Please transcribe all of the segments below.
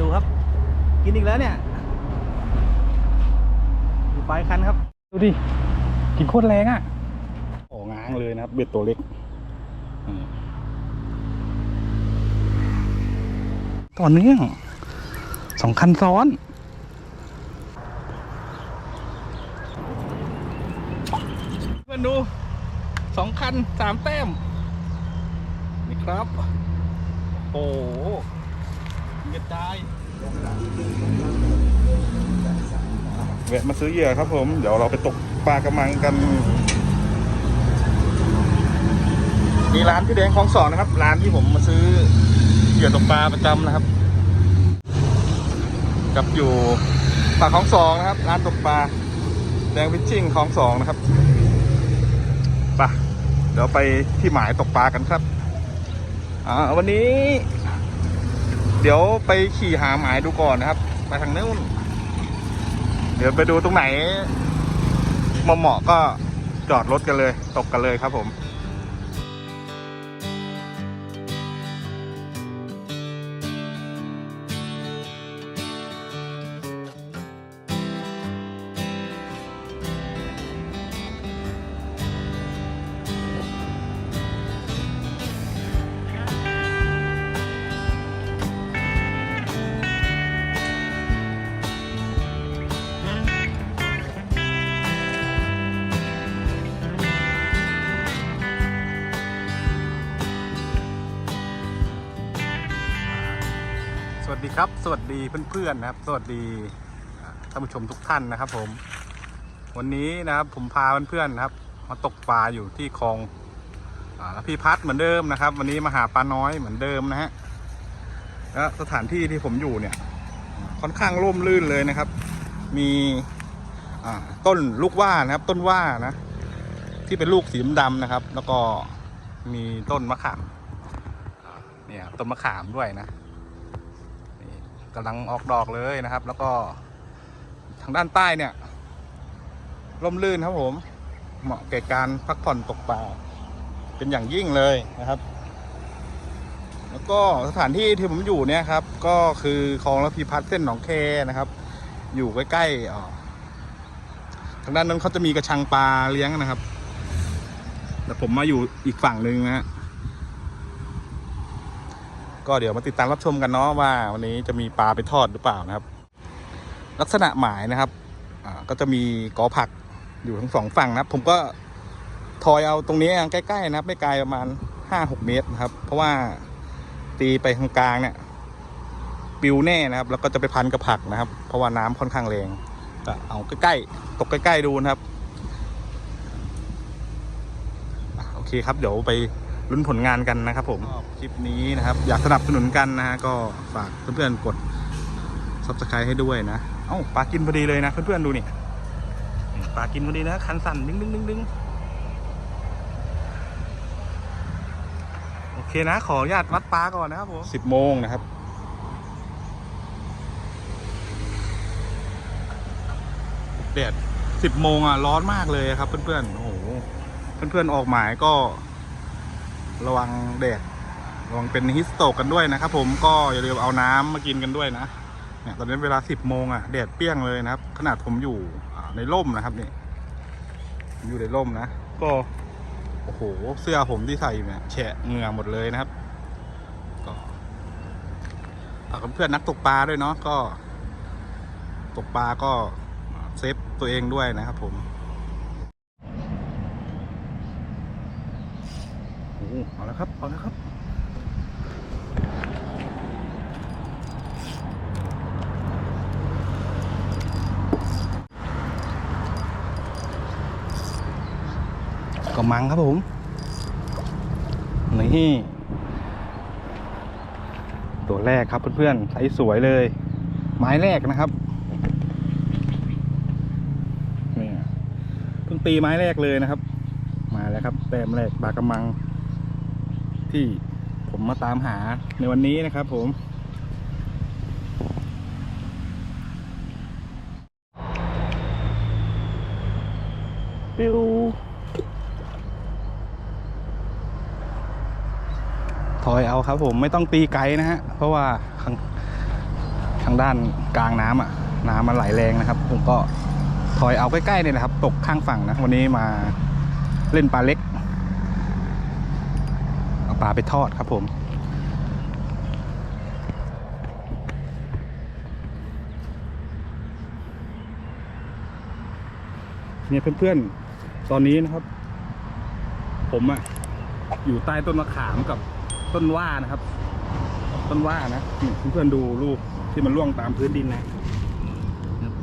ดูครับ กินอีกแล้วเนี่ยดูปลายคันครับ ดูดิ กินโคตรแรงอะโอ้ง้างเลยนะครับเบ็ดตัวเล็กอืมต่อเนื่องสองคันซ้อนเพื่อนดูสองคันสามแต้ม นี่ครับ โอ้โห กระจายแวะมาซื้อเหยื่อครับผม เดี๋ยวเราไปตกปลากระมังกันนี่ร้านพี่แดงของสองนะครับ ร้านที่ผมมาซื้อเหยื่อตกปลาประจำนะครับ กับอยู่ปากของสองนะครับ ร้านตกปลาแดงพิชชิ่งของสองนะครับไปเดี๋ยวไปที่หมายตกปลากันครับอ่าวันนี้ เดี๋ยวไปขี่หาหมายดูก่อนนะครับ ไปทางนู้น เดี๋ยวไปดูตรงไหนเหมาะก็จอดรถกันเลย ตกกันเลยครับผม ครับ สวัสดีเพื่อนๆนะครับ สวัสดีท่านผู้ชมทุกท่านนะครับ ผม วันนี้นะครับผมพาเพื่อนๆนะครับ มาตกปลาอยู่ที่คลองอพี่พัฒน์เหมือนเดิมนะครับ วันนี้มาหาปลาน้อยเหมือนเดิมนะฮะและสถานที่ที่ผมอยู่เนี่ย ค่อนข้างร่มรื่นเลยนะครับ มีต้นลูกว่านะครับ ต้นว่านะ ที่เป็นลูกสีดำนะครับ แล้วก็มีต้นมะขามเนี่ยต้นมะขามด้วยนะ กำลังออกดอกเลยนะครับ แล้วก็ทางด้านใต้เนี่ยร่มรื่นครับผม เหมาะแก่การพักผ่อนตกปลาเป็นอย่างยิ่งเลยนะครับ แล้วก็สถานที่ที่ผมอยู่เนี่ยครับ ก็คือคลองระพีพัฒน์เส้นหนองแคนะครับ อยู่ใกล้ๆอทางด้านนั้นเขาจะมีกระชังปลาเลี้ยงนะครับ แต่ผมมาอยู่อีกฝั่งหนึ่งนะฮะ ก็เดี๋ยวมาติดตามรับชมกันเนาะว่า วันนี้จะมีปลาไปทอดหรือเปล่านะครับ ลักษณะหมายนะครับก็จะมีกอผักอยู่ทั้งสองฝั่งนะครับ ผมก็ทอยเอาตรงนี้ใกล้ๆนะครับ ไม่ไกลประมาณห้าหกเมตรนะครับ เพราะว่าตีไปทางกลางเนี่ยปิวแน่นะครับ แล้วก็จะไปพันกับผักนะครับ เพราะว่าน้ำค่อนข้างแรงก็เอาใกล้ๆตกใกล้ๆดูนะครับ โอเคครับเดี๋ยวไป ลุ้นผลงานกันนะครับผมคลิปนี้นะครับ อยากสนับสนุนกันนะฮะก็ฝากเพื่อนๆกด subscribe ให้ด้วยนะ เอ้าปลากินพอดีเลยนะ เพื่อนๆดูนี่นี่ปลากินพอดีนะคันสั่นดึงดึงดึงดึงโอเคนะ ขออนุญาตวัดปลาก่อนนะครับผมสิบโมงนะครับแดดสิบโมงอะร้อนมากเลยครับเพื่อนๆโอ้โหเพื่อนๆออกหมายก็ ระวังแดดระวังเป็นฮิสโตกกันด้วยนะครับผมก็อย่าลืมเอาน้ำมากินกันด้วยนะเนี่ยตอนนี้เวลาสิบโมงอะแดดเปรี้ยงเลยนะครับ ขนาดผมอยู่ในร่มนะครับนี่อยู่ในร่มนะ ก็โอ้โหเสื้อผมที่ใส่เนี่ยแฉะเหงื่อหมดเลยนะครับ ก็ฝากเพื่อนนักตกปลาด้วยเนาะก็ ตกปลาก็เซฟตัวเองด้วยนะครับผม โอ้โห เอาแล้วครับ เอาแล้วครับก็มังครับผม นี่ ตัวแรกครับเพื่อนๆใสสวยเลย ไม้แรกนะครับนี่เพิ่งตีไม้แรกเลยนะครับ มาแล้วครับ แต้มแรกบากำมัง ที่ผมมาตามหาในวันนี้นะครับผม ปิวถอยเอาครับผมไม่ต้องตีไกลนะฮะ เพราะว่าข้างางด้านกลางน้ำอะ น้ำมันไหลแรงนะครับ ผมก็ถอยเอาใกล้ๆเนี่ยนะครับ ตกข้างฝั่งนะ วันนี้มาเล่นปลาเล็กเอา ปลาไปทอดครับผม เนี่ยเพื่อนๆ ตอนนี้นะครับ ผมอะอยู่ใต้ต้นมะขามกับต้นว่านะครับ ต้นว่านะเพื่อนๆดูลูกที่มันร่วงตามพื้นดินนะ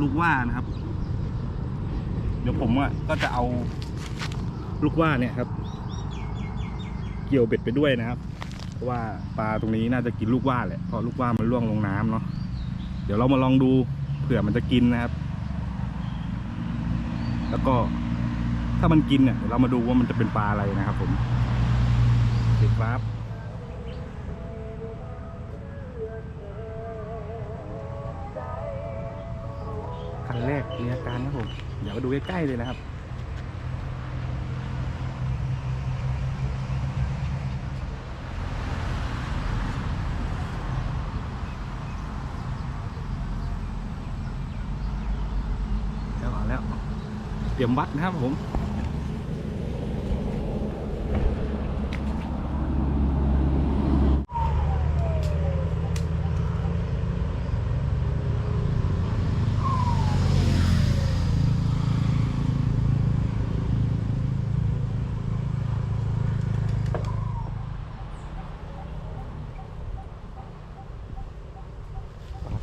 ลูกว่านะครับ เดี๋ยวผมอะก็จะเอาลูกว่าเนี่ยครับ เกี่ยวเบ็ดไปด้วยนะครับ เพราะว่าปลาตรงนี้น่าจะกินลูกว่าแหละเพราะลูกว่ามันร่วงลงน้ำเนาะเดี๋ยวเรามาลองดูเผื่อมันจะกินนะครับ แล้วก็ถ้ามันกินเนี่ยเรามาดูว่ามันจะเป็นปลาอะไรนะครับผมโอเคครับคันแรกมีอาการครับผม เดี๋ยวมาดูใกล้ๆเลยนะครับ แล้วเอาแล้ว เตรียมวัดนะครับผม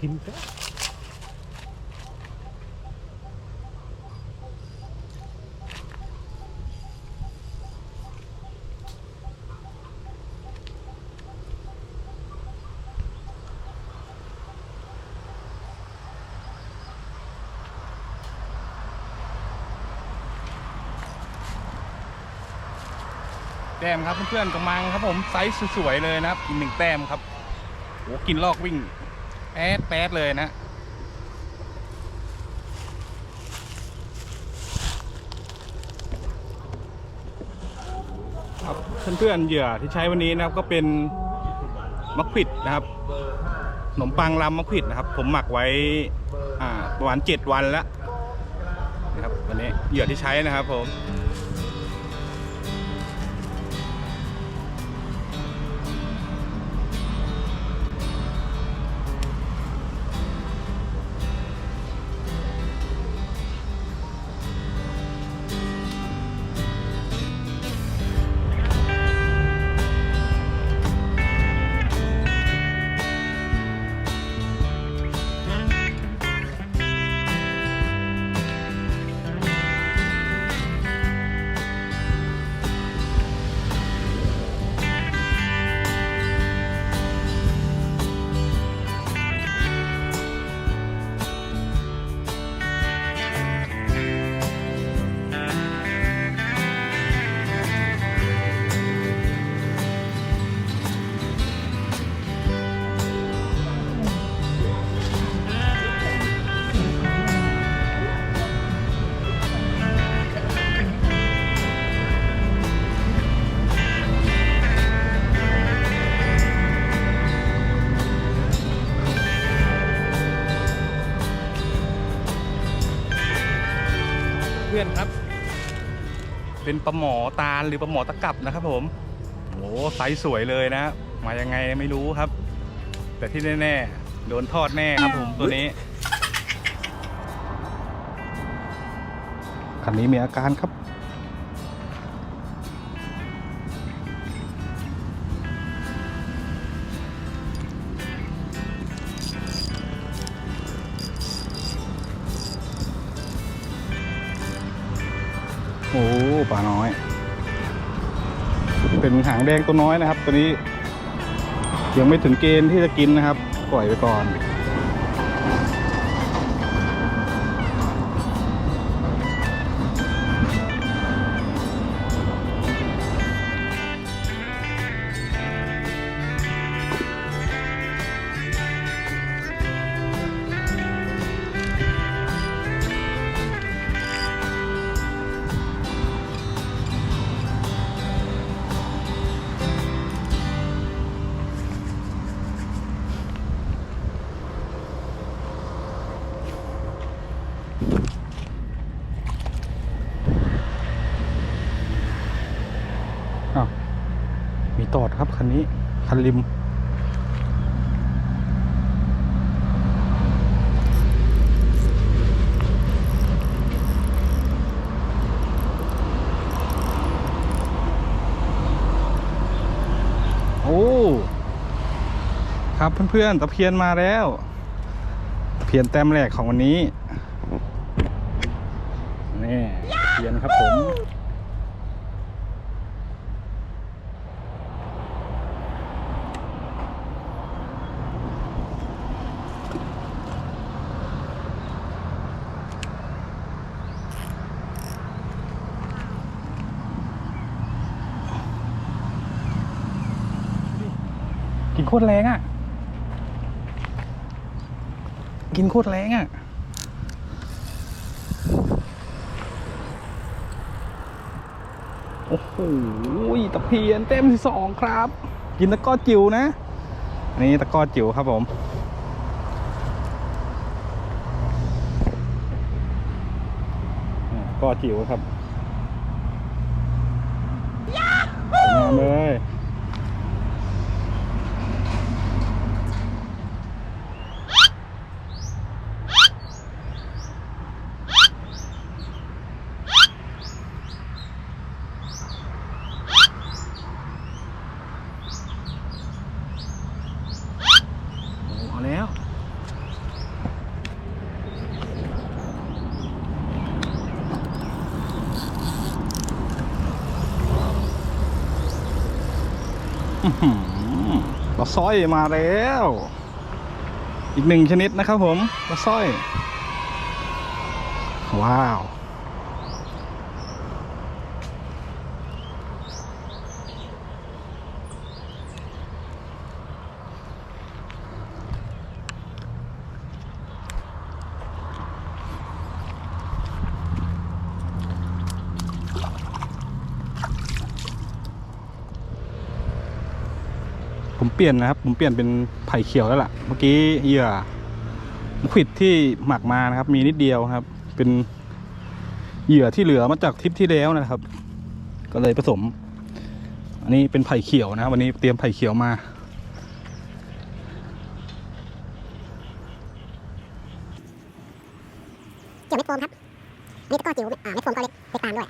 กินก็ แต้มครับเพื่อนๆกำมังครับผมไซส์สวยๆเลยนะครับอีกหนึ่งแต้มครับโอ้กินลอกวิ่งแป๊ดแป๊ดเลยนะครับเพื่อนๆเหยื่อที่ใช้วันนี้นะครับก็เป็นมะขวิดนะครับขนมปังลำมะขวิดนะครับ ผมหมักไว้อ่าประมาณเจ็ดวันแล้วนะครับวันนี้เหยื่อที่ใช้นะครับผม เป็นปลาหมอตาลหรือปลาหมอตะกับนะครับผมโอ้ไซส์สวยเลยนะ มายังไงไม่รู้ครับ แต่ที่แน่ๆโดนทอดแน่ครับผมตัวนี้คันนี้มีอาการครับ ปลาน้อย เป็นหางแดงตัวน้อยนะครับ ตัวนี้ยังไม่ถึงเกณฑ์ที่จะกินนะครับ ปล่อยไปก่อน คันนี้ คันริม โอ้ ครับเพื่อนๆตะเพียนมาแล้ว ตะเพียนแต้มแรกของวันนี้ นี่ ตะเพียนครับผม โคตรแรงอะ กินโคตรแรงอะ โอ้โหตะเพียนเต็มที่สองครับ กินตะกร้อจิ๋วนะ นี่ตะกร้อจิ๋วครับผมอ่าตะกร้อจิ๋วครับสวยงามเลย โอ้เอาแล้ว อื้อหือ ปลาสร้อยมาแล้ว อีกหนึ่งชนิดนะครับผมปลาสร้อย ว้าว ผมเปลี่ยนนะครับ ผมเปลี่ยนเป็นไผ่เขียวแล้วล่ะ เมื่อกี้เหยื่อมขิดที่หมักมานะครับ มีนิดเดียวครับ เป็นเหยื่อที่เหลือมาจากทริปที่แล้วนะครับ ก็เลยผสม อันนี้เป็นไผ่เขียวนะครับวันนี้เตรียมไผ่เขียวมา เกี่ยวเม็ดโฟมครับนี่ตะกร้อจิ๋วอ่าเม็ดโฟมก็เล็กเล็กตามด้วย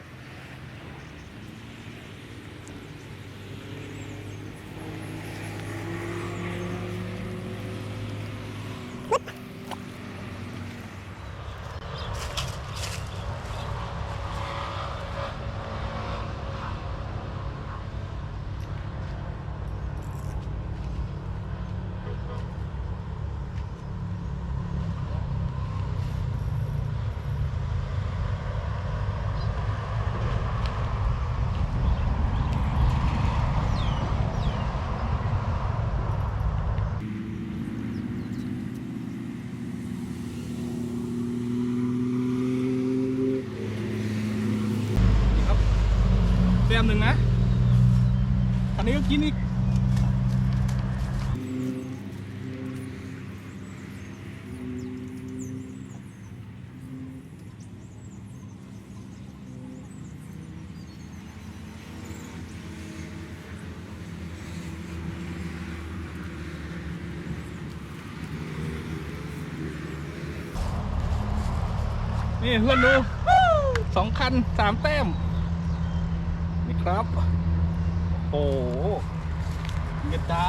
ครับเตรีย มหนึ่งนะอันนี้ก็กินอีกนี่เพื่อนดูสองคันสามแต้ม นี่ครับ โอ้เก็บได้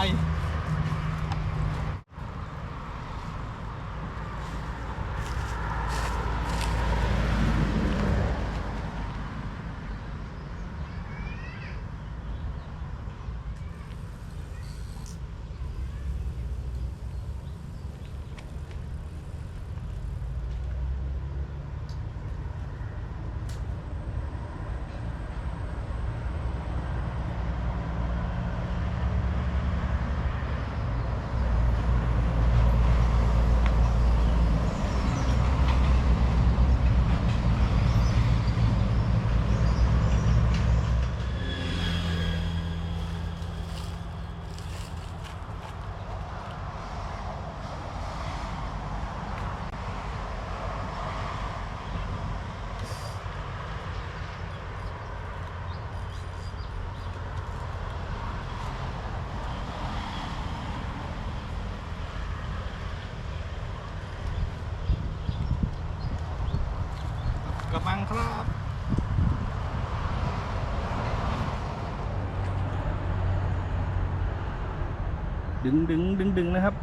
ครับดึงดึงดึงดึงนะครับ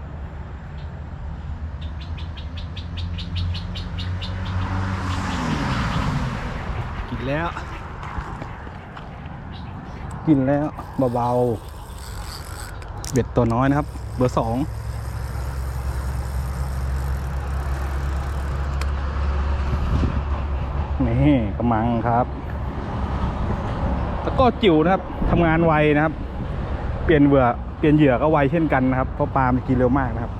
กินแล้ว กินแล้วเบาๆเบ็ดตัวน้อยนะครับ เบอร์สอง นี่กำมังครับตะกร้อจิ๋วนะครับทำงานไวนะครับ เปลี่ยนเหยื่อเปลี่ยนเหยื่อก็ไวเช่นกันนะครับเพราะปลามันกินเร็วมากนะครับ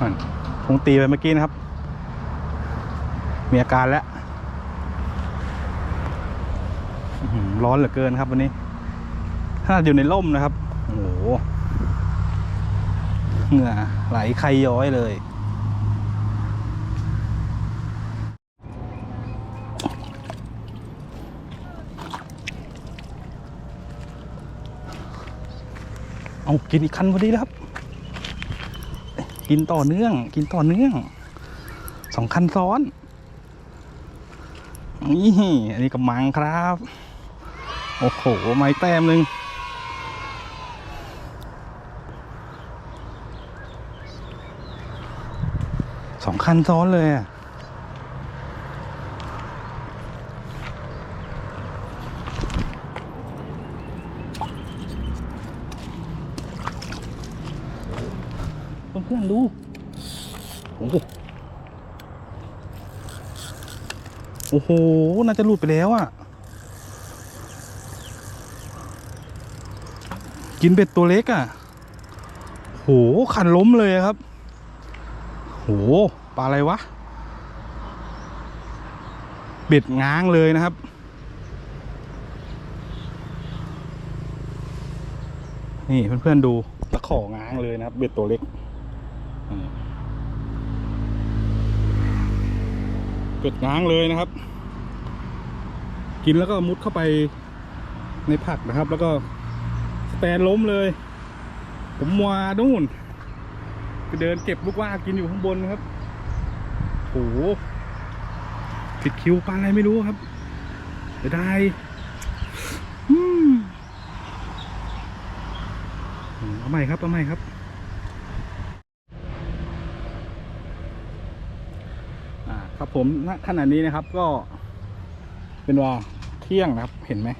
อะ คงตีไปเมื่อกี้นะครับ มีอาการแล้วร้อนเหลือเกินครับวันนี้ถ้าอยู่ในร่มนะครับโอ้โหเหงื่อไหลใครย้อยเลยเอากินอีกคันพอดีแล้วครับ กินต่อเนื่อง กินต่อเนื่องสองคันซ้อนนี่อันนี้กับมังครับ โอ้โห ไม้แต้มหนึ่งสองคันซ้อนเลยอะ เพื่อนๆดูโอ้โหโอ้โห น่าจะหลุดไปแล้วอะ กินเบ็ดตัวเล็กอะ โห ขันล้มเลยครับ โห ปลาอะไรวะ เบ็ดง้างเลยนะครับ นี่เพื่อนๆดูตะของ้างเลยนะครับ เบ็ดตัวเล็ก เป็ดง้างเลยนะครับ กินแล้วก็มุดเข้าไปในผักนะครับ แล้วก็สแตนล้มเลย ผมมัวนู่นไปเดินเก็บลูกว่ากินอยู่ข้างบนนะครับโหติดคิวปลาอะไรไม่รู้ครับเสียดายอืมเอาใหม่ครับเอาใหม่ครับ อ่าครับ ผมณขณะนี้นะครับก็ เป็นว่าเที่ยงนะครับเห็นไหม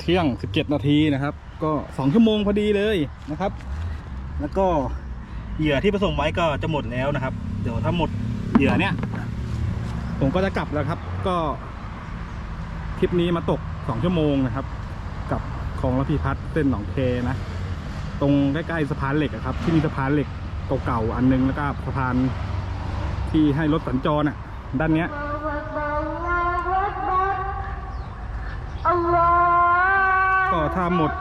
เที่ยงสิบเจ็ดนาทีนะครับ ก็สองชั่วโมงพอดีเลยนะครับ แล้วก็เหยื่อที่ผสมไว้ก็จะหมดแล้วนะครับ เดี๋ยวถ้าหมดเหยื่อเนี่ย ผมก็จะกลับแล้วครับ ก็ทริปนี้มาตกสองชั่วโมงนะครับ กับคลองระพีพัฒน์เส้นหนองเคนะ ตรงใกล้ๆสะพานเหล็กครับ ที่มีสะพานเหล็ก เก่าๆอันนึงแล้วก็สะพานที่ให้รถสัญจรอะ ด้านเนี้ยก็ถ้าหมด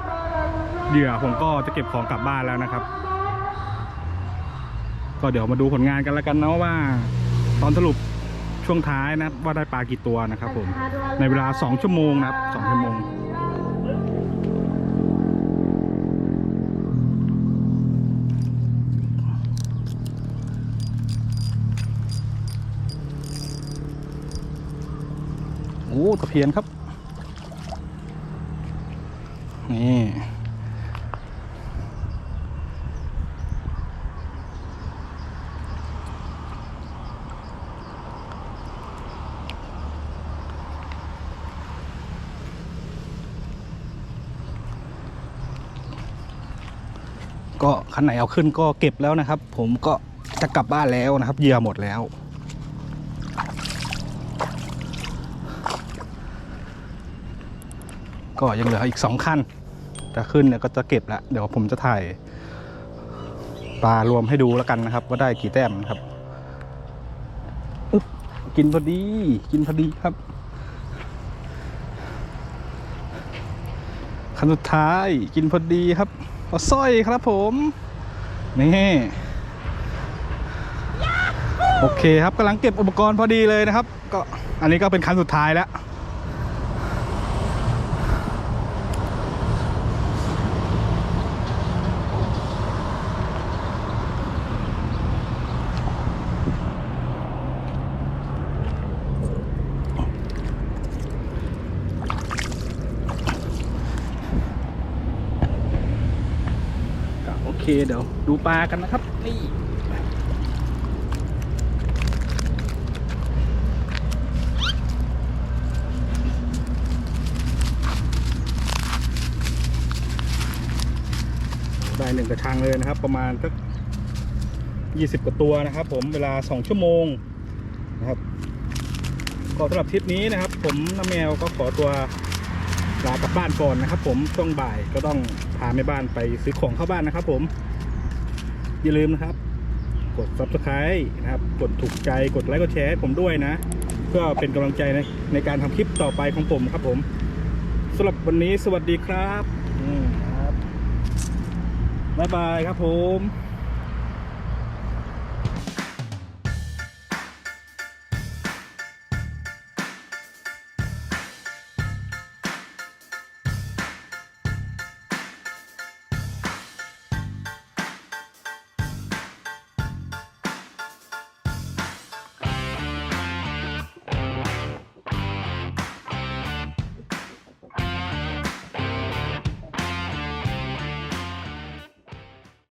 เหยื่อผมก็จะเก็บของกลับบ้านแล้วนะครับ ก็เดี๋ยวมาดูผลงานกันแล้วกันนะว่า ตอนสรุปช่วงท้ายนะว่าได้ปลากี่ตัวนะครับผมในเวลา 2 ชั่วโมงนะครับ 2 ชั่วโมง ตะเพียนครับ นี่ก็คันไหนเอาขึ้นก็เก็บแล้วนะครับ ผมก็จะกลับบ้านแล้วนะครับเหยื่อหมดแล้ว ก็ยังเหลืออีกสองคันจะขึ้นเนี่ยก็จะเก็บแล้วเดี๋ยวผมจะถ่ายปลารวมให้ดูแล้วกันนะครับ ว่าได้กี่แต้มครับกินพอดีกินพอดีครับคันสุดท้ายกินพอดีครับปลาสร้อยครับผม นี่โอเคครับกำลังเก็บอุปกรณ์พอดีเลยนะครับ ก็อันนี้ก็เป็นคันสุดท้ายแล้ว เคเดี๋ยวดูปลากันนะครับ นี่ได้หนึ่งกระชังเลยนะครับ ประมาณสักยี่สิบกว่าตัวนะครับ ผมเวลาสองชั่วโมงนะครับก็สำหรับทริปนี้นะครับ ผมน้าแมวก็ขอตัว ลากลับบ้านก่อนนะครับ ผมช่วงบ่ายก็ต้องพาแม่บ้านไปซื้อของเข้าบ้านนะครับ ผม อย่าลืมนะครับ กด subscribe นะครับ กดถูกใจกดไลค์กดแชร์ให้ผมด้วยนะ เพื่อเป็นกำลังใจในในการทำคลิปต่อไปของผมครับ ผมสำหรับวันนี้สวัสดีครับอืมครับบ๊ายบายครับผม